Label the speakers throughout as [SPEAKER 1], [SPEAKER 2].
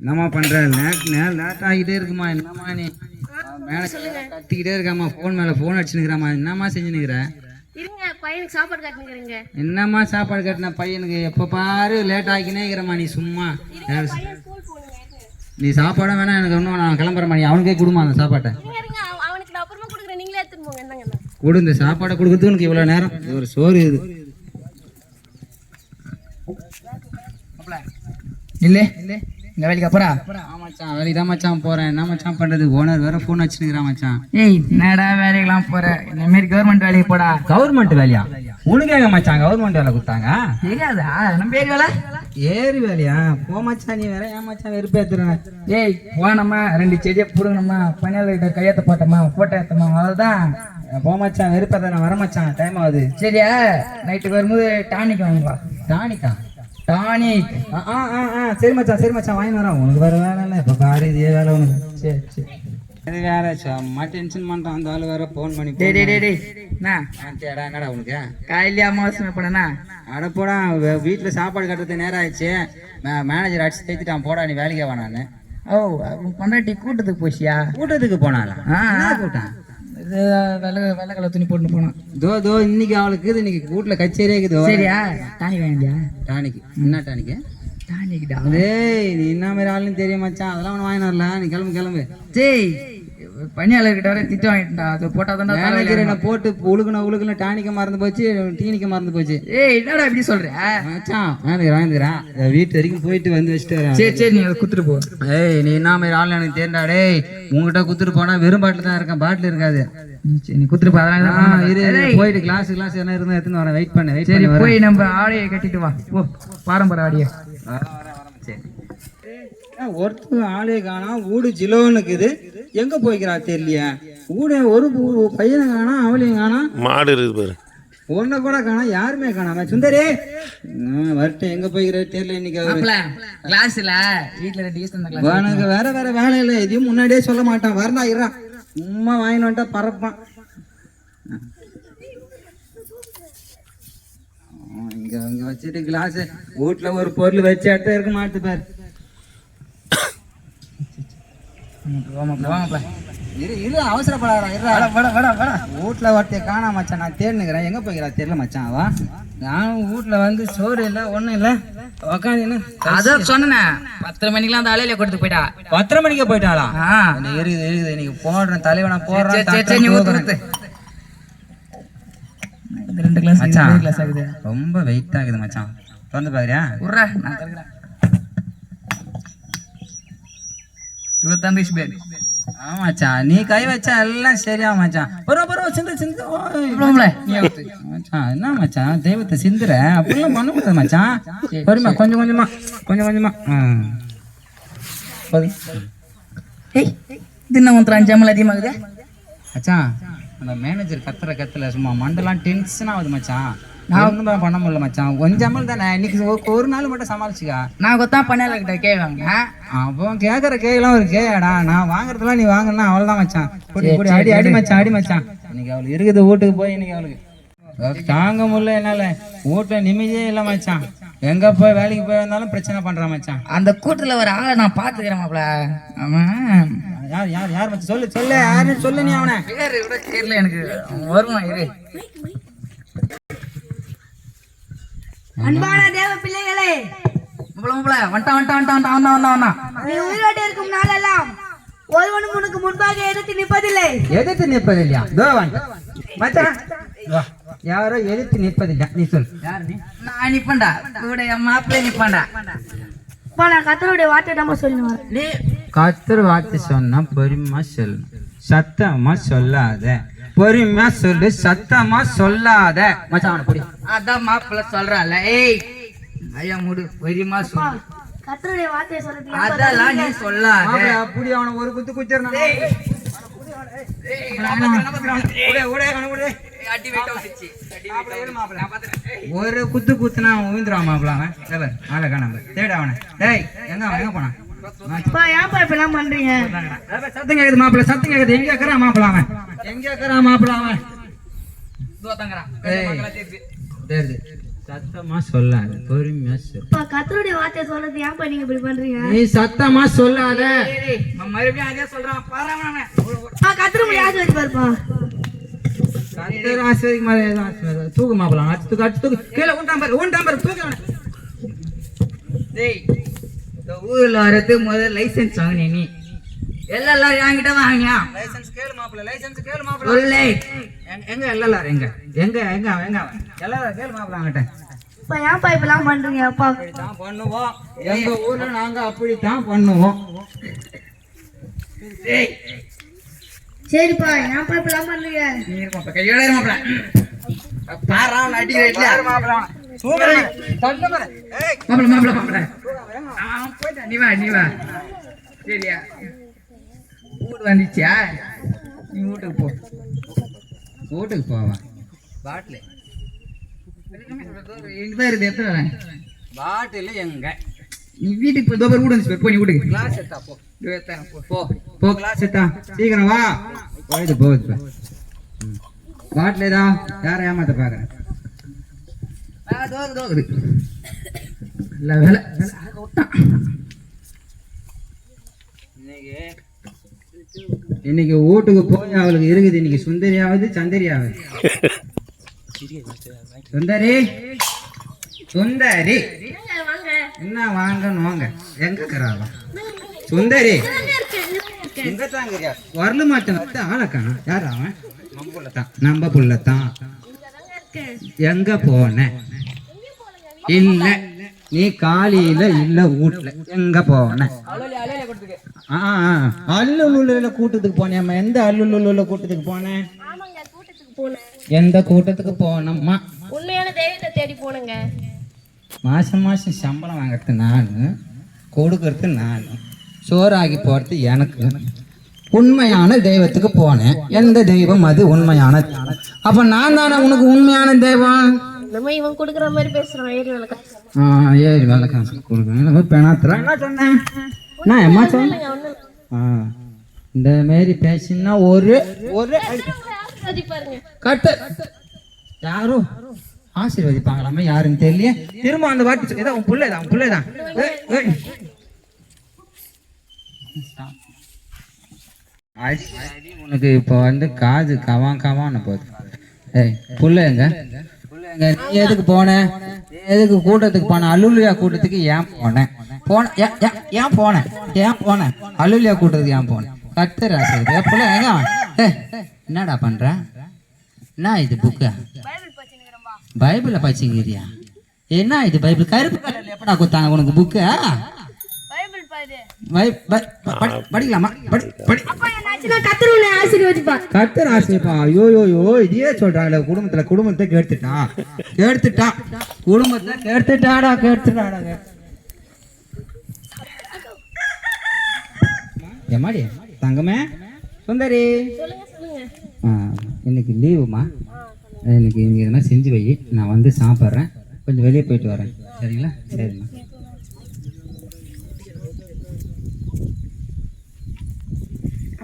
[SPEAKER 1] என்னம்மா பண்ற? லேட் நேரம் லேட் ஆகிட்டே இருக்குமா? என்னம்மா நீ? மேலே கத்திக்கிட்டே இருக்காம்மா. ஃபோன் மேலே ஃபோன் அடிச்சுனுக்குறாம்மா என்னம்மா செஞ்சுனுக்குற
[SPEAKER 2] இருங்க பையனுக்கு சாப்பாடு
[SPEAKER 1] என்னம்மா சாப்பாடு கட்டின பையனுக்கு? எப்போ பாரு லேட் ஆகினே இருக்கிறம்மா நீ சும்மா. நீ சாப்பாடும் வேணாம் எனக்கு ஒன்றும் நான் கிளம்புறேம்மா. நீ அவனுக்கே கொடுமா அந்த சாப்பாட்டை.
[SPEAKER 2] அவனுக்கு நான் அப்புறமா கொடுக்குறேன். நீங்களே எடுத்துட்டு போங்க என்னங்க
[SPEAKER 1] கொடு இந்த சாப்பாடை கொடுக்குறதுக்கு உனக்கு இவ்வளோ நேரம்? இது ஒரு சோறு இது.
[SPEAKER 3] இல்லை. இந்த வேலைக்கு அப்புறம்
[SPEAKER 1] ஆமாச்சான் வேலைக்கு தான் மச்சான் போகிறேன் என்ன மச்சான் பண்ணுறது ஓனர் வேற ஃபோன் வச்சுனுக்குறான் மச்சான்.
[SPEAKER 3] ஏய் என்னடா வேலைக்கெல்லாம் போற? இந்த மாதிரி கவர்மெண்ட் வேலைக்கு போடா.
[SPEAKER 1] கவர்மெண்ட் வேலையா? உனக்கு எங்க மச்சான் கவர்மெண்ட் வேலை கொடுத்தாங்க?
[SPEAKER 3] தெரியாதா? நம்ம பேர் வேலை?
[SPEAKER 1] ஏறி வேலையா? போ மச்சான் நீ வேற ஏன் மச்சான் வெறுப்பேத்துறேன்
[SPEAKER 3] ஏய் போனோமா ரெண்டு செடியை பிடுங்கணுமா பணியாளர்கிட்ட கையெழுத்த போட்டோமா? போட்டோ எடுத்தோமா? அவ்வளோதான்
[SPEAKER 1] போ மச்சான் வெறுப்பேத்த நான் வர மச்சான். டைம் ஆகுது.
[SPEAKER 3] சரியா? நைட்டுக்கு வரும்போது டானிக் வாங்குவா
[SPEAKER 1] டானிக்கா?
[SPEAKER 3] டானிக்
[SPEAKER 1] ஆ ஆ ஆ சரி மச்சான் சரி மச்சான் வாங்கி வரேன். உனக்கு வேற வேலை இல்லை. இப்போ பாரு இதே வேலை உனக்கு.
[SPEAKER 3] சரி சரி.
[SPEAKER 1] இது வேற சும்மா டென்ஷன் பண்ணுறான் அந்த ஆள் வேற ஃபோன் பண்ணி
[SPEAKER 3] டேய் டேய் டேய் டேய். என்ன
[SPEAKER 1] தேடா என்னடா உனக்கு?
[SPEAKER 3] காலையிலே அமாவாசை பண்ணனா
[SPEAKER 1] அட போடா வீட்டில் சாப்பாடு கட்டுறது நேரம் ஆயிடுச்சு. மேனேஜர் அடிச்சு தேத்திட்டான் போடா நீ வேலைக்கு வா நான்.
[SPEAKER 3] ஓ பொண்டாட்டி கூட்டத்துக்கு போச்சியா?
[SPEAKER 1] கூட்டத்துக்கு கூட்டம்?
[SPEAKER 3] இது வெள்ளை வெள்ளை கலர் துணி போட்டு போனான்.
[SPEAKER 1] தோ தோ இன்னைக்கு அவளுக்கு இன்னைக்கு வீட்டில் கச்சேரியே இருக்குது
[SPEAKER 3] சரியா? டானிக் வாங்கியா
[SPEAKER 1] டானிக்கு. என்ன டானிக்கு?
[SPEAKER 3] டானிக்டா
[SPEAKER 1] டேய் நீ என்ன மாதிரி ஆளுன்னு தெரியும் மச்சான். அதெல்லாம் ஒன்று வாங்கி வரல. நீ கிளம்பு கிளம்பு.
[SPEAKER 3] டேய் பணியாளர்கிட்ட வர திட்டு வாங்கிட்டா அது போட்டா
[SPEAKER 1] மேனேஜர் என்ன போட்டு உழுகுன உழுகுன டானிக்க மறந்து போச்சு டீனிக்க மறந்து போச்சு.
[SPEAKER 3] ஏய் என்னடா இப்படி சொல்ற?
[SPEAKER 1] மச்சான் மேனேஜர் வாங்கிக்கிறேன் வீட்டு வரைக்கும் போயிட்டு வந்து வச்சுட்டு வரேன்.
[SPEAKER 3] சரி சரி நீ அதை குத்துட்டு போ.
[SPEAKER 1] ஏய் நீ என்ன மாதிரி ஆள் எனக்கு தெரியா டேய் உங்ககிட்ட குத்துட்டு போனா வெறும் பாட்டில் தான் இருக்கேன் பாட்டில் இருக்காது.
[SPEAKER 3] நீ குத்துட்டு போ தான் பண்ண
[SPEAKER 1] இரு போயிட்டு கிளாஸ் கிளாஸ் என்ன இருந்தா எடுத்துன்னு வரேன். வெயிட் பண்ணு வெயிட் பண்ணி
[SPEAKER 3] போய் நம்ம ஆடையை கட்டிட்டு வா. போ பாரம்பரிய ஆடையை.
[SPEAKER 1] சரி. ஒருத்தர் ஆளே காணா ஊடு ஜிலோன்னு இருக்குது எங்க போய்க்கிறா தெரியலையா? ஊட ஒரு பையனை காணா அவளையும் காணா.
[SPEAKER 4] மாடு இருக்குது பாரு.
[SPEAKER 1] ஒன்ன கூட காணா யாருமே காணாம. சுந்தரி! நான் வரட்டும் எங்க போய்க்கிற தெரியல இன்னைக்கு அவரு.
[SPEAKER 3] கிளாஸ்ல வீட்ல ரெண்டு கிளாஸ்
[SPEAKER 1] உனக்கு வேற வேற வேலை இல்லை. எதையும் முன்னாடியே சொல்ல மாட்டான். வரண்டா இருடா. சும்மா வாங்கிட்டு வந்துட்டா பறப்பான். இங்க இங்க வச்சுட்டு கிளாஸ் வீட்டுல ஒரு பொருள் வச்சு எடுத்து இருக்க மாட்டு பாரு
[SPEAKER 3] மாப்ள
[SPEAKER 1] இரு இரு அவசரப்படாதா இருடா.
[SPEAKER 3] வட வட வட
[SPEAKER 1] வீட்டுல ஒருத்தைய காணாம மச்சான் நான் தேடினுக்கிறேன். எங்க போய்க்கிறா? தெரியல மச்சான் அவ நானும் வீட்டுல வந்து சோறு இல்லை ஒண்ணும் இல்லை. உக்காந்து
[SPEAKER 3] அதான் சொன்னேன். பத்தரை மணிக்கெல்லாம் அந்த அலையில கொடுத்து போயிட்டா.
[SPEAKER 1] பத்தரை மணிக்கே போயிட்டாளா?
[SPEAKER 3] ஆ.
[SPEAKER 1] இன்னைக்கு இருக்குது இருக்குது இன்னைக்கு போடுறேன் தலைவனை போடுறேன்
[SPEAKER 3] ரெண்டு கிளாஸ்
[SPEAKER 1] மச்சான். ரொம்ப வெயிட் ஆகுது மச்சான். திறந்து பாக்குறியா?
[SPEAKER 3] உர்றா நான் தருகிறேன் இருபத்தாண்டு பேர்.
[SPEAKER 1] ஆமா மச்சான். நீ கை வச்சா எல்லாம் சரியா மச்சான். பரவ பரவ சிந்து சிந்து. மச்சான் என்ன மச்சான்? தெய்வத்தை சிந்துற? அப்படிலாம் பண்ண முடியாது மச்சான். பொறுமா கொஞ்சம் கொஞ்சமா கொஞ்சம் கொஞ்சமா.
[SPEAKER 3] ஏய் தின்ன ஒருத்தர் அஞ்சு அமல் அதிகமாகுது.
[SPEAKER 1] மச்சான் அந்த மேனேஜர் கத்துற கத்துல சும்மா மண்டெல்லாம் டென்ஷன் ஆகுது மச்சான். நான் ஒன்றும் பண்ண முடியல மச்சான். கொஞ்சம் அமல் தானே? இன்னைக்கு ஒரு- நாள் மட்டும் சமாளிச்சுக்கா.
[SPEAKER 3] நான் கொத்தா பணியாளர்கிட்ட கேட்காங்க
[SPEAKER 1] அப்போ கேட்குற கேலாம் ஒரு கேடா நான் வாங்குறதுலாம் நீ வாங்கினா அவ்வளோதான் மச்சான். குடி குடி அடி அடி மச்சான் அடி மச்சான். இன்னைக்கு அவளுக்கு இருக்குது வீட்டுக்கு போய் இன்னைக்கு அவளுக்கு. தாங்க முடியல என்னால. வீட்டுல நிம்மதியே இல்லை மச்சான். எங்க போய் வேலைக்கு போய் வந்தாலும் பிரச்சனை பண்றான் மச்சான்.
[SPEAKER 3] அந்த கூட்டத்துல ஒரு ஆளை நான் பாத்துக்கிறேன் மாப்ள
[SPEAKER 1] யார் யார் யார் மச்சான்? சொல்லு சொல்லு. யாருன்னு சொல்லு நீ அவனை.
[SPEAKER 3] பேரு கூட தெரியல எனக்கு. வருவான் இரு.
[SPEAKER 5] அன்பான தேவ பிள்ளைகளே.
[SPEAKER 3] மாப்ள வந்துட்டான் வந்துட்டான் வந்துட்டான் வந்தான் வந்தான் வந்தான்
[SPEAKER 5] நீ உயிரோடு இருக்கும் நாளெல்லாம் ஒருவனும் உனக்கு முன்பாக எதிர்த்து நிற்பதில்லை.
[SPEAKER 1] எதிர்த்து நிற்பது இல்லையா தோ வாங்க. மச்சான் யாரோ எதிர்த்து நிற்பதில்லை. நீ சொல்
[SPEAKER 3] நான் நிப்பேன்டா. கூட என் மாப்பிள்ளை
[SPEAKER 5] நான் கத்தருடைய வார்த்தை நம்ம சொல்லுவேன்
[SPEAKER 3] நீ
[SPEAKER 1] கத்தர் வார்த்தை சொன்னா பொறுமையா சொல்லணும். சத்தமா சொல்லாத. பொறுமையா சொல்லு சத்தமா சொல்லாத. மச்சான் அவனை புடி.
[SPEAKER 3] அதான் மாப்பிள்ளை சொல்றான்ல. ஏய் ஐயா முடு பெரியமா சொல்லு.
[SPEAKER 5] கத்தருடைய வார்த்தையை சொல்றது
[SPEAKER 3] அதெல்லாம் நீ சொல்லாத.
[SPEAKER 1] மாப்பிள, புடி அவனை ஒரு குத்து
[SPEAKER 3] வந்துச்சு
[SPEAKER 1] ஒரு குத்து குத்துனா அவன். விழுந்துருவான் மாப்பிள அவன் தேட அவனை. டேய் எங்க அவன்? எங்க போனான்?
[SPEAKER 5] அப்பா ஏன்ப்பா இப்ப எல்லாம் பண்றீங்க?
[SPEAKER 1] சத்தம் கேக்குது மாப்பிள சத்தம் கேக்குது. எங்க இருக்கிறான் மாப்பிள அவன் எங்க இருக்கிறான் மாப்பிள அவன்
[SPEAKER 3] தெரியுது
[SPEAKER 1] சத்தமா சொல்லாத பொறுமையா சொல்லு
[SPEAKER 5] அப்பா கத்தருடைய வார்த்தை சொல்றது ஏன்ப்பா நீங்க இப்படி பண்றீங்க?
[SPEAKER 1] நீ சத்தமா சொல்லாத.
[SPEAKER 3] மறுபடியும் அதே சொல்றான். பாரு
[SPEAKER 5] கத்தரு முடியாது பாருப்பா.
[SPEAKER 1] கத்தர் ஆசிரியர் மாதிரி. தூக்கு மாப்பிள அடிச்சு தூக்கு அடிச்சு தூக்கு கீழே உண்டாம் பாரு உண்டாம் பாரு தூக்கு
[SPEAKER 3] டேய் இந்த ஊர்ல வரது முதல்ல லைசென்ஸ் வாங்கினே நீ? எல்லாம் என்கிட்ட வாங்கினியா?
[SPEAKER 1] லைசென்ஸ் கேளு மாப்பிள லைசென்ஸ் கேளு மாப்பிள
[SPEAKER 3] சொல்லு.
[SPEAKER 1] எங்க எங்க எல்லாம் எங்க? எங்க எங்க எங்க அவன்? எல்லாரும் கேளு மாப்பிள அவன்கிட்ட.
[SPEAKER 5] அப்பா ஏன்ப்பா இப்பெல்லாம் பண்றீங்க அப்பா?
[SPEAKER 1] அப்படித்தான் பண்ணுவோம். எங்க ஊர்ல நாங்க அப்படித்தான் பண்ணுவோம்.
[SPEAKER 5] சரிப்பா ஏன்ப்பா இப்பெல்லாம் பண்றீங்க?
[SPEAKER 3] நீ இருப்பா கையோட இருமாப்ல பாரு அவன் அடிக்கிற
[SPEAKER 1] மாப்பிள சூப்பர் தள்ளு பாரு ஏய்.
[SPEAKER 3] மாப்பிள மாப்பிள மாப்பிள அவன் போயிட்டான் நீ வா நீ வா. சரியா? வீடு வந்துச்சியா நீ வீட்டுக்கு போ.
[SPEAKER 1] வீட்டுக்கு போவா.
[SPEAKER 3] பாட்டில். இங்கே இருக்குது எத்தனை
[SPEAKER 1] பாட்டில் எங்க?
[SPEAKER 3] நீ வீட்டுக்கு போய் தோபர் வீடு வந்துச்சு. போ நீ வீட்டுக்கு.
[SPEAKER 1] கிளாஸ் எடுத்தா போ.
[SPEAKER 3] போ.
[SPEAKER 1] போ. போ கிளாஸ் எடுத்தா. சீக்கிரம் வா. போயிட்டு போகுது பாட்டில் ஏதா? யாரை ஏமாத்த பாக்குறேன்
[SPEAKER 3] தோகுது, தோகுது. நல்ல வேலை வேலை. ஆக விட்டான்.
[SPEAKER 1] இன்னைக்கு வீட்டுக்கு போய் அவளுக்கு இருக்குது. இன்னைக்கு சுந்தரியாவது சந்தரியாவது. சுந்தரி சுந்தரி. என்ன வாங்கன்னு வாங்க. எங்க இருக்கிறாவா சுந்தரி. வரல மாட்டேன். ஆளக்கான யார் அவன்? நம்ம புள்ளத்தான். எங்க போன? இல்ல. நீ காலையில இல்ல வீட்ல. எங்க போன? அல்லுள்ள கூட்டத்துக்கு போனேம்மா எந்த அல்லுள்ள கூட்டத்துக்கு போனேன்
[SPEAKER 2] ஆமாங்க கூட்டத்துக்கு போனேன்.
[SPEAKER 1] எந்த கூட்டத்துக்கு போனோம்மா?
[SPEAKER 2] உண்மையான தெய்வத்தை தேடி போனேங்க.
[SPEAKER 1] மாசம் மாசம் சம்பளம் வாங்குறது நான் கொடுக்கறது நான் சோறாகி போறது எனக்கு உண்மையான தெய்வத்துக்கு போனேன். எந்த தெய்வம் அது உண்மையான. அப்ப நான் தானே உனக்கு உண்மையான தெய்வம்?
[SPEAKER 2] நம்ம இவன் கொடுக்குற மாதிரி பேசுறான் ஏறி வேலை
[SPEAKER 1] ஆ, ஏய் வேலை காசு கொடுக்கணும் எனக்கு பெணாத்துறேன் என்ன சொன்னேன் நான் எம்மா சொன்னேன் ஆ, இந்த மாரி பேசினா ஒரு ஒரு அடி.
[SPEAKER 2] பாருங்க
[SPEAKER 1] கட்டு. யாரும் ஆசீர்வதிப்பாங்களாமே யாருன்னு தெரியல திரும்ப அந்த வாட்டி இதான் உன் பிள்ளைதான் உன் பிள்ளைதான். உனக்கு இப்போ வந்து காது கவான் கவான்னு போகுது. ஏய் புள்ள எங்க? நீ எதுக்கு போன? எதுக்கு கூட்டத்துக்கு போன? அல்லுலியா கூட்டத்துக்கு ஏன் போனேன் போன ஏன், போனேன் ஏன் போனேன் அல்லுலியா கூட்டத்துக்கு ஏன் போனேன் கத்துற எங்க அவன்? ஏய், என்னடா பண்ற? என்ன இது புக்கு பைபிள படிச்சுக்கிறியா? என்ன இது பைபிள்? கருப்பு கலர்ல எப்படா கொடுத்தாங்க உனக்கு புக்கு
[SPEAKER 2] பைபிள் பாரு.
[SPEAKER 1] படிக்கலாமா? படி படி கத்தரு ஆசிரியப்பா ஐயோ யோ யோ இதையே சொல்றாங்களே குடும்பத்துல குடும்பத்தை கெடுத்துட்டான் கெடுத்துட்டான் குடும்பத்தை கெடுத்துட்டாடா கெடுத்துட்டாடா கெடு- எம்மாடி? தங்கமே? சுந்தரி?
[SPEAKER 2] சொல்லுங்க சொல்லுங்க.
[SPEAKER 1] ஆ, இன்னைக்கு லீவுமா? இன்னைக்கு எதனா செஞ்சு வை. நான் வந்து சாப்பிட்றேன். கொஞ்சம் வெளியே போயிட்டு வரேன். சரிங்களா? சரிம்மா.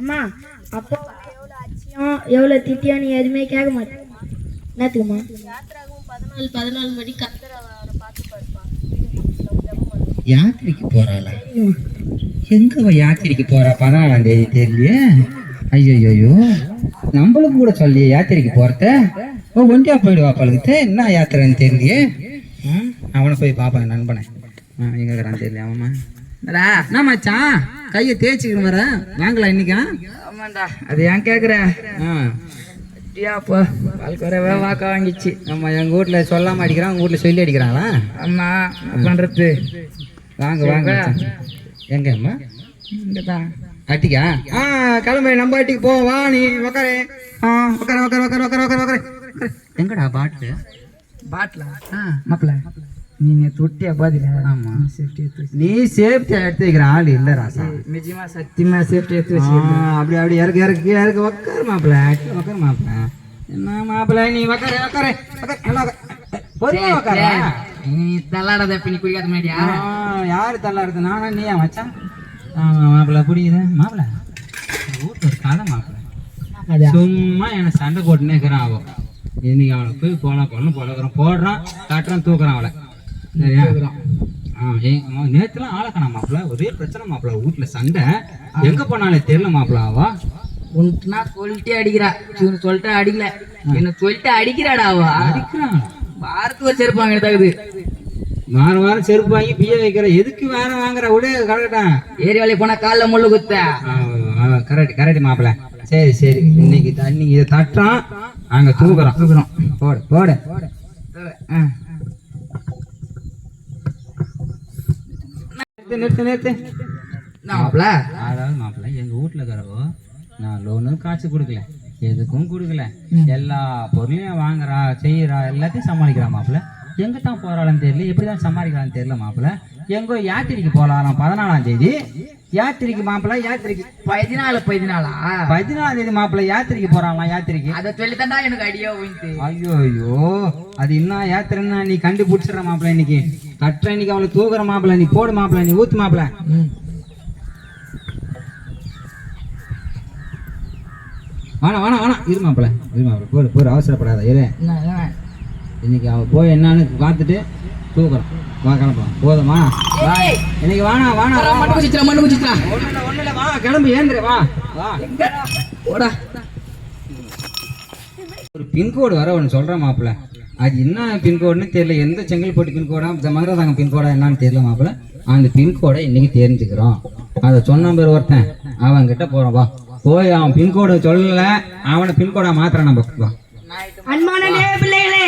[SPEAKER 5] அம்மா அப்பா எவ்வளவு அச்சியம் எவ்வளவு திட்டியம் நீ எதுவுமே கேட்க மாட்டேன் என்னத்துக்குமா?
[SPEAKER 2] யாத்திராகவும் பதினாலு பதினாலு மணி அவரை பார்த்து படிப்பான்
[SPEAKER 1] யாத்திரைக்கு போறாளா? எங்க யாத்திரைக்கு போறா? பதினாலாம் தேதி தெரியலையே. ஐயோ நம்மளுக்கு கூட சொல்லியே யாத்திரைக்கு போறத. ஓ ஒண்டியா போயிடுவா பழகுது என்ன யாத்திரைன்னு தெரியலையே. அவனை போய் பாப்பாங்க நண்பனை. எங்க இருக்கிறான்னு தெரியல அவன்
[SPEAKER 3] என்னடா?
[SPEAKER 1] என்ன மச்சான்? கையை தேய்ச்சிக்கணும் வர. வாங்கலாம் இன்னைக்கா
[SPEAKER 3] ஆமாண்டா. அது ஏன் கேக்குற?
[SPEAKER 1] ஆ.
[SPEAKER 3] அப்படியாப்பா வாக்க வாங்கிச்சு.
[SPEAKER 1] நம்ம எங்க வீட்ல சொல்லாம அடிக்கிறான் உங்க வீட்ல சொல்லி அடிக்கிறாங்களா
[SPEAKER 3] என்ன பண்றது?
[SPEAKER 1] வாங்க வாங்க. எங்க அம்மா? அட்டிக்கா ஆ கிளம்பு நம்ம அட்டிக்கு போ வா நீ உக்காரு. ஆ உக்கார உக்கார உக்கார உக்கார உக்கார உக்கார. எங்கடா பாட்டு
[SPEAKER 3] பாட்டிலா? மாப்பிள நீ நேற்று விட்டியா பாதில.
[SPEAKER 1] ஆமா.
[SPEAKER 3] சேஃப்டி எடுத்து
[SPEAKER 1] நீ சேஃப்டி எடுத்து வைக்கிற ஆள் இல்ல ராசா.
[SPEAKER 3] நிஜமா சத்தியமா சேஃப்டி எடுத்து வச்சு
[SPEAKER 1] அப்படி அப்படி இறக்கு இறக்கு இறக்கு உக்காரு மாப்பிள உக்காரு மாப்பிள. என்ன மாப்பிள நீ உக்காரு உக்காரு நல்லா. பொறுமையா உக்காரு.
[SPEAKER 3] நீ தள்ளாடாத நீ குடிக்காத முன்னாடியா
[SPEAKER 1] ஆ, யாரு தள்ளாடுறது? நானா நீயா மச்சான்? ஆமா மாப்பிள புரியுது. மாப்பிள வீட்டுல ஒரு கதை மாப்பிள.
[SPEAKER 3] அதான்
[SPEAKER 1] சும்மா என்ன சண்டை போட்டுனே இருக்கிறான் அவன். இன்னைக்கு அவளை போய் போலாம் பொண்ணு போடுறோம் போடுறான் காட்டுறான் தூக்குறான் அவளை. நேற்றுலாம் ஆளக்கணும் மாப்பிள்ள ஒரே பிரச்சனை மாப்பிள்ள வீட்டுல சண்டை. எங்க போனாலே தெரியல மாப்பிள்ள அவா?
[SPEAKER 3] உன்ட்டு நான் சொல்லிட்டே அடிக்கிறா. இவனு சொல்லிட்டு அடிக்கல. என்ன சொல்லிட்டு அடிக்கிறாடா அவ.
[SPEAKER 1] அடிக்கிறான்.
[SPEAKER 3] வாரத்துக்கு ஒரு செருப்பாங்க எனக்கு தகுது
[SPEAKER 1] வாரம் வாரம் செருப்பு வாங்கி பிய வைக்கிற. எதுக்கு வேற வாங்குற? விட கரெக்டான்
[SPEAKER 3] ஏரி வேலைக்கு போனா காலில் முள்ளு குத்த.
[SPEAKER 1] கரெக்ட் கரெக்ட் மாப்பிள்ள சரி சரி. இன்னைக்கு தண்ணி இதை தட்டுறான். அங்க தூக்குறோம் தூக்குறோம் போடு. போடு. ஆ. நிறுத்து நிறுத்து நிறுத்து.
[SPEAKER 3] நாமப்ல
[SPEAKER 1] அதாவது மாப்பிள்ள எங்க வீட்டுல இருக்கிறவோ நான் லோனும் காசு கொடுக்கல. எதுக்கும் கொடுக்கல. எல்லா பொருளையும் வாங்குறா செய்யறா எல்லாத்தையும் சமாளிக்கிறா மாப்பிள்ள எங்க தான் போறாளான்னு தெரியல. எப்படி தான் சமாளிக்கிறான்னு தெரியல மாப்பிள்ள எங்கோ யாத்திரைக்கு போகலாம் பதினாலாம் தேதி. யாத்திரைக்கு மாப்பிள்ள யாத்திரைக்கு
[SPEAKER 3] பதினாலு பதினாலா?
[SPEAKER 1] பதினாலாம் தேதி மாப்பிள்ள யாத்திரைக்கு போறாங்களாம் யாத்திரைக்கு?
[SPEAKER 3] அதை சொல்லித்தாண்டா எனக்கு அடியோ போயிட்டு
[SPEAKER 1] ஐயோ ஐயோ. அது என்ன யாத்திரைன்னா நீ கண்டுபிடிச்சிடுற மாப்பிள்ள இன்னைக்கு. கட்டுற இன்னைக்கு அவளை தூக்குற மாப்பிள்ள நீ போடு மாப்பிள்ள நீ ஊத்து மாப்பிள்ள. வேணாம் வேணாம் வேணாம் இரு மாப்பிள்ள இரு மாப்பிள்ள. போடு போடு அவசரப்படாத இரு. இன்னைக்கு அவ போய் என்னன்னு பார்த்துட்டு தூக்குறோம் வா கிளம்பலாம் போதுமா வா. இன்னைக்கு வேணாம் வேணாம் வா, வா.
[SPEAKER 3] மண்ணு குச்சிச்சா மண்ணு குச்சிச்சா
[SPEAKER 1] ஒண்ணும் இல்ல, ஒண்ணும் இல்ல, வா கிளம்பு ஏந்திரு வா வா. ஒரு பின்கோடு வர ஒன்று சொல்கிறேன் மாப்பிள்ள. அது என்ன பின்கோடுன்னு தெரியல. எந்த செங்கல்பட்டு பின்கோடா மதுரதாங்க பின்கோடா என்னன்னு தெரியல மாப்பிள்ள. அந்த பின்கோடை இன்னைக்கு தெரிஞ்சுக்கிறோம். அதை சொன்ன பேர் ஒருத்தன். அவன் கிட்ட போறோம் வா. போய் அவன் பின்கோடு சொல்லல. அவனை பின்கோடா மாத்திரம் நம்ம. வா.
[SPEAKER 5] அன்பான தேவ பிள்ளைகளே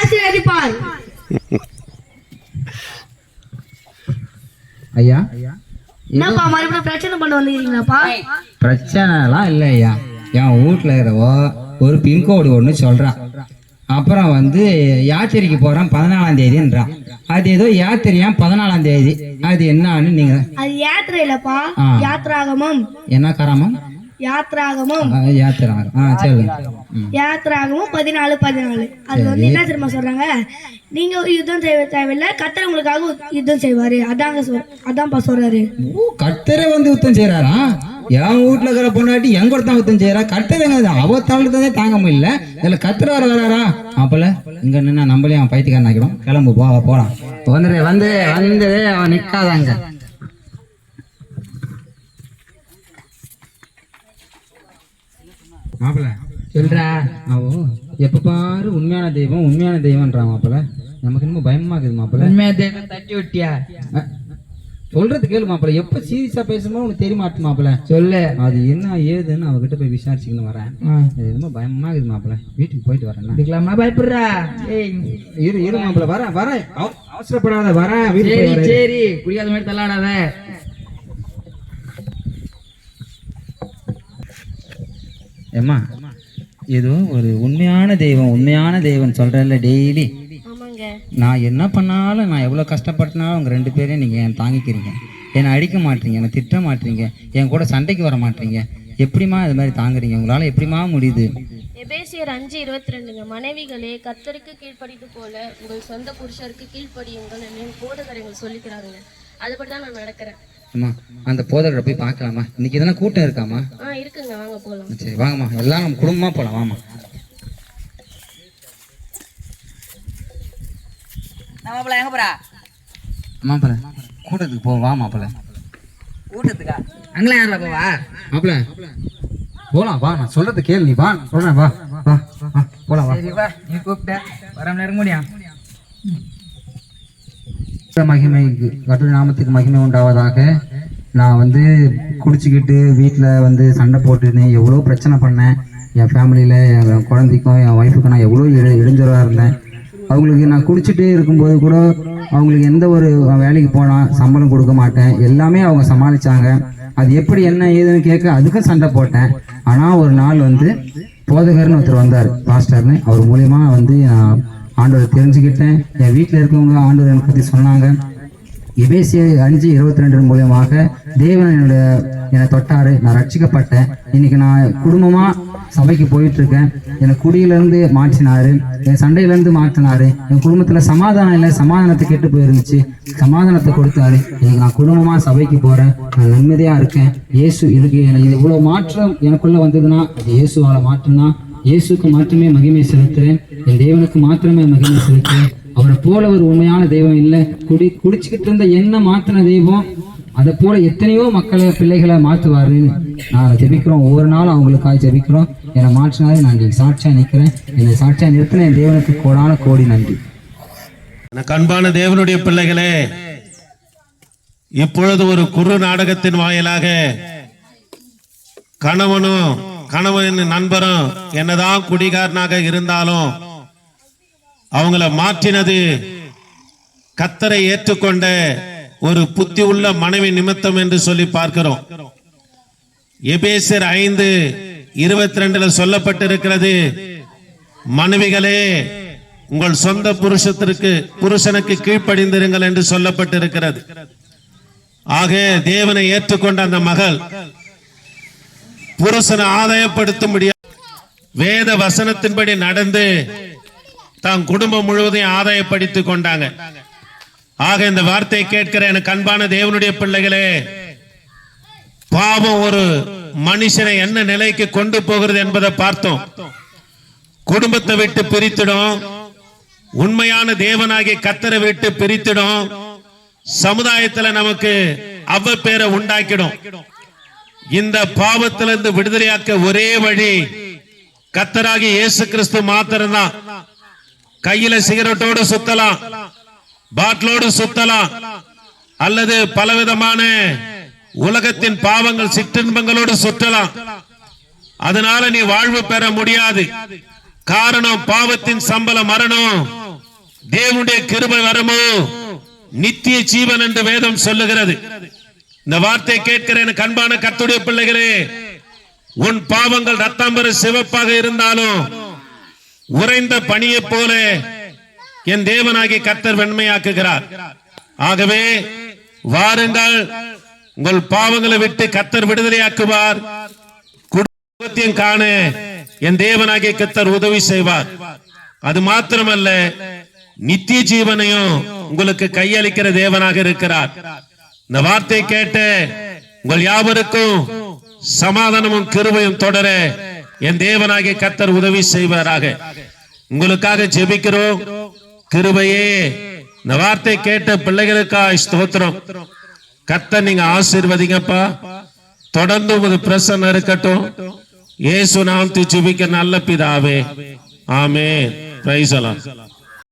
[SPEAKER 5] ஆசீர்வதிப்பார்.
[SPEAKER 1] ஐயா?
[SPEAKER 5] என்னப்பா மறுபடியும் பிரச்சனை பண்ண வந்துக்கிறீங்களாப்பா
[SPEAKER 1] பிரச்சனைலாம் இல்லை ஐயா. என் வீட்டில் இருக்கிறவோ ஒரு பின்கோடு ஒன்று சொல்கிறான் அப்புறம் வந்து யாத்திரைக்கு போகிறான் பதினாலாம் தேதின்றான் அது ஏதோ யாத்திரையா பதினாலாம் தேதி. அது என்னன்னு நீங்கள்
[SPEAKER 5] அது யாத்திரை இல்லப்பா. யாத்ராகமம்
[SPEAKER 1] என்ன கராமம்?
[SPEAKER 5] யாத்ராகமம்
[SPEAKER 1] யாத்திரை ஆ.
[SPEAKER 5] யாத்ராகமும் பதினாலு பதினாலு. அது வந்து என்ன தெரியுமா சொல்றாங்க? நீங்க யுத்தம் செய்ய தேவையில்லை கத்தர் உங்களுக்காக யுத்தம் செய்வாரு. அதாங்க சொல் அதான்ப்பா சொல்றாரு.
[SPEAKER 1] ஓ கர்த்தரே வந்து யுத்தம் செய்யறாரா என் வீட்டுல இருக்கிற பொண்டாட்டி எங்க கூட தான் யுத்தம் செய்யறா கர்த்தரங்க அவ தாழ்த்ததே தாங்க முடியல. இதுல கர்த்தர் வர வராரா அப்பல இங்க நின்னா நம்மளே அவன் பைத்தியக்காரன் ஆக்கிடும். கிளம்பு போ போலாம். வந்துடு வந்து வந்து அவன் நிக்காதாங்க. மாப்பிள்ள
[SPEAKER 3] சொல்றா.
[SPEAKER 1] அவோ எப்ப பாரு உண்மையான தெய்வம் உண்மையான தெய்வம்ன்றான் மாப்பிள்ள. நமக்கு இன்னும் பயமா இருக்குது மாப்பிள்ள.
[SPEAKER 3] உண்மையா தேவன் தட்டி விட்டியா?
[SPEAKER 1] சொல்றது கேளு மாப்பிள்ள எப்ப சீரியஸா பேசுமோ உனக்கு தெரிய மாட்டேன் மாப்பிள்ள
[SPEAKER 3] சொல்லு.
[SPEAKER 1] அது என்ன ஏதுன்னு அவகிட்ட போய் விசாரிச்சுக்கணும் வரேன். ரொம்ப பயமா இருக்குது மாப்பிள்ள வீட்டுக்கு போயிட்டு வரேன்
[SPEAKER 3] இதுக்கெல்லாமா பயப்படுறா?
[SPEAKER 1] இரு இரு மாப்பிள்ள வரேன் வரேன். அவ- அவசரப்படாத வரேன்.
[SPEAKER 3] சரி. சரி. குடியாத மாதிரி தள்ளாடாத.
[SPEAKER 1] ஏம்மா ஏதோ ஒரு உண்மையான தெய்வம் உண்மையான தெய்வம் சொல்றேன்ல டெய்லி. நான் என்ன பண்ணாலும் நான் எவ்வளோ கஷ்டப்பட்டனாலும் உங்கள் ரெண்டு பேரையும் நீங்கள் என் தாங்கிக்கிறீங்க. என்னை அடிக்க மாட்டீங்க என்னை திட்ட மாட்டீங்க என் கூட சண்டைக்கு வர மாட்டீங்க. எப்படிம்மா இது மாதிரி தாங்குறீங்க? உங்களால் எப்படிம்மா முடியுது?
[SPEAKER 2] எபேசியர் அஞ்சு இருபத்தி ரெண்டுங்க மனைவிகளே கர்த்தருக்கு கீழ்ப்படிது போல உங்கள் சொந்த புருஷருக்கு கீழ்ப்படியுங்கள் என்று போதகரைகள் சொல்லிக்கிறாங்க அதுபடி தான் நான் நடக்கிறேன்.
[SPEAKER 1] அம்மா அந்த போதகரை போய் பார்க்கலாமா? இன்னைக்கு எதனா கூட்டம் இருக்காம்மா
[SPEAKER 2] ஆ இருக்குங்க. வாங்க போகலாம்
[SPEAKER 1] சரி வாங்கம்மா. எல்லாம் நம்ம குடும்பமாக போகலாம் வாமா
[SPEAKER 3] நம்ம எங்க போறா?
[SPEAKER 1] மாப்பிள்ள கூட்டத்துக்கு போ வா மாப்பிள்ள
[SPEAKER 3] கூட்டத்துக்கா? அங்கெல்லாம் யாரா போவா?
[SPEAKER 1] மாப்பிள்ள போலாம் வா நான் சொல்றது கேளு நீ வா நான் சொல்றேன் வா வா வா போலாம் வா.
[SPEAKER 3] சரி வா. நீ கூப்பிட்ட வராம இருக்க முடியும்.
[SPEAKER 1] மகிமைக்கு கட்டு நாமத்துக்கு மகிமை உண்டாவதாக. நான் வந்து குடிச்சுக்கிட்டு வீட்டில் வந்து சண்டை போட்டுன்னு எவ்வளோ பிரச்சனை பண்ணேன். என் ஃபேமிலியில் என் குழந்தைக்கும் என் ஒய்ஃபுக்கும் நான் எவ்வளோ இட இடைஞ்சலாக இருந்தேன். அவங்களுக்கு நான் குடிச்சிட்டே இருக்கும்போது கூட அவங்களுக்கு எந்த ஒரு வேலைக்கு போனால் சம்பளம் கொடுக்க மாட்டேன். எல்லாமே அவங்க சமாளிச்சாங்க. அது எப்படி என்ன ஏதுன்னு கேட்க அதுக்கும் சண்டை போட்டேன். ஆனால் ஒரு நாள் வந்து போதகர்னு ஒருத்தர் வந்தார் பாஸ்டர்னு. அவர் மூலிமா வந்து நான் ஆண்டவரை தெரிஞ்சுக்கிட்டேன். என் வீட்டில் இருக்கவங்க ஆண்டவர் எனக்கு பற்றி சொன்னாங்க. எபேசிய அஞ்சு இருபத்தி ரெண்டு மூலியமாக தேவன் என்னுடைய என்னை தொட்டாரு. நான் ரட்சிக்கப்பட்டேன். இன்னைக்கு நான் குடும்பமாக சபைக்கு போயிட்டு இருக்கேன் என்னை குடியிலேருந்து மாற்றினாரு என் சண்டையிலேருந்து மாற்றினாரு. என் குடும்பத்தில் சமாதானம் இல்லை சமாதானத்தை கெட்டு போயிருந்துச்சு. சமாதானத்தை கொடுத்தாரு. இன்னைக்கு நான் குடும்பமாக சபைக்கு போகிறேன் நான் நிம்மதியாக இருக்கேன். இயேசு இதுக்கு எனக்கு இவ்வளோ மாற்றம் எனக்குள்ள வந்ததுன்னா அது இயேசுவால மாற்றம்தான்.
[SPEAKER 4] இயேசுக்கு மாத்திரமே மகிமை செலுத்துறேன். என் தேவனுக்கு மாத்திரமே மகிமை செலுத்துறேன். அவரை போல ஒரு உண்மையான தெய்வம் இல்லை. குடி குடிச்சுக்கிட்டு இருந்த என்ன மாத்தின தெய்வம்? அதை போல எத்தனையோ மக்களை பிள்ளைகளை மாற்றுவாருன்னு நான் ஜெபிக்கிறோம். ஒவ்வொரு நாளும் அவங்களுக்காக ஜெபிக்கிறோம். என்னை மாற்றினாலே நான் இங்கே சாட்சியா நிற்கிறேன். என்னை சாட்சியாக நிறுத்தின என் தேவனுக்கு கோடான கோடி நன்றி.
[SPEAKER 6] எனக்கு அன்பான தேவனுடைய பிள்ளைகளே இப்பொழுது ஒரு குறு நாடகத்தின் வாயிலாக கணவனும் கணவன் நண்பரும் என்னதான் குடிகாரனாக இருந்தாலும் அவங்கள மாற்றினது கத்தரை ஏற்றுக்கொண்ட ஒரு புத்தி உள்ள மனைவி நிமித்தம் என்று சொல்லி பார்க்கிறோம். எபேசர் ஐந்து இருபத்தி ரெண்டுல சொல்லப்பட்டிருக்கிறது மனைவிகளே உங்கள் சொந்த புருஷத்திற்கு புருஷனுக்கு கீழ்ப்படிந்திருங்கள் என்று சொல்லப்பட்டிருக்கிறது. ஆக தேவனை ஏற்றுக்கொண்ட அந்த மகள் புருஷனை ஆதாயப்படுத்தும்படியா வேத வசனத்தின்படி நடந்து தான் குடும்பம் முழுவதையும் ஆதாயப்படுத்திக் கொண்டாங்க. ஆக இந்த வார்த்தையை கேட்கிற எனக்கு அன்பான தேவனுடைய பிள்ளைகளே பாவம் ஒரு மனுஷனை என்ன நிலைக்கு கொண்டு போகிறது என்பதை பார்த்தோம். குடும்பத்தை விட்டு பிரித்திடும். உண்மையான தேவனாகிய கத்தரை விட்டு பிரித்திடும். சமுதாயத்துல நமக்கு அவ பேரை உண்டாக்கிடும். இந்த பாவத்திலிருந்து விடுதலையாக்க ஒரே வழி கத்தராகி இயேசு கிறிஸ்து மாத்திரம்தான். கையில சிகரெட்டோடு சுத்தலாம். பாட்டிலோடு சுத்தலாம். அல்லது பலவிதமான உலகத்தின் பாவங்கள் சிற்றின்பங்களோடு சுற்றலாம். அதனால நீ வாழ்வு பெற முடியாது. காரணம் பாவத்தின் சம்பள மரணம். தேவனுடைய கிருபை வரமோ? நித்திய ஜீவன் என்று வேதம் சொல்லுகிறது. இந்த வார்த்தை கேட்கிற எனக்கு அன்பான கத்துடைய பிள்ளைகளே உன் பாவங்கள் ரத்தாம்பர சிவப்பாக இருந்தாலும் உறைந்த பனியைப் போல என் தேவனாகி கர்த்தர் வெண்மையாக்குகிறார். ஆகவே வாருங்கள் உங்கள் பாவங்களை விட்டு கத்தர் விடுதலையாக்குவார். குடும்பத்தையும் காண என் தேவனாகிய கத்தர் உதவி செய்வார். அது மாத்திரமல்ல நித்திய ஜீவனையும் உங்களுக்கு கையளிக்கிற தேவனாக இருக்கிறார். இந்த வார்த்தை கேட்ட உங்கள் யாவருக்கும் சமாதானமும் கிருபையும் தொடர என் தேவனாகிய கத்தர் உதவி செய்வாராக. உங்களுக்காக ஜெபிக்கிறோம். கிருபையே இந்த வார்த்தை கேட்ட பிள்ளைகளுக்காக ஸ்தோத்திரம். கத்த நீங்க ஆசீர்வதிங்கப்பா. தொடர்ந்து உமது பிரசன்னம் இருக்கட்டும். ஏசு நாம் ஜெபிக்க நல்ல பிதாவே. ஆமே பிரைஸ்